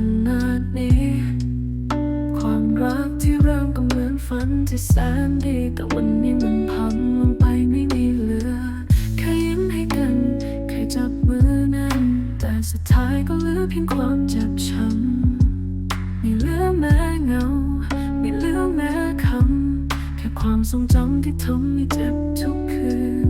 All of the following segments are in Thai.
ขนาดนี้ ความรักที่เริ่มก็เหมือนฝันที่แสนดี แต่วันนี้มันพังลงไปไม่มีเหลือ แค่ยิ้มให้กันแค่จับมือนั้น แต่สุดท้ายก็เหลือเพียงความเจ็บช้ำไม่เหลือแม้เงาไม่เหลือแม้คำ แค่ความทรงจำที่ทำให้เจ็บทุกคืน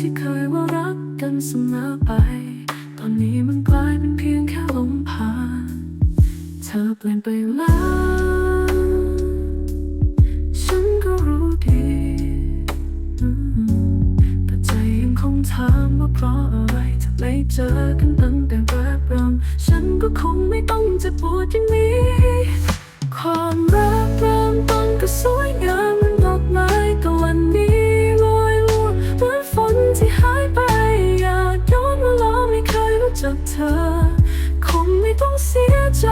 ที่เคยว่ารักกันเสมอไป ตอนนี้มันกลายเป็นเพียงแค่ลมผ่าน เธอเปลี่ยนไปแล้ว ฉันก็รู้ดี แต่ใจยังคงถามว่าเพราะอะไรเธอไม่เจอกันตั้งแต่แรกเริ่มฉันก็คงไม่ต้องเจะปวดอย่างนี้ อ คงไม่ต้องเสียใจ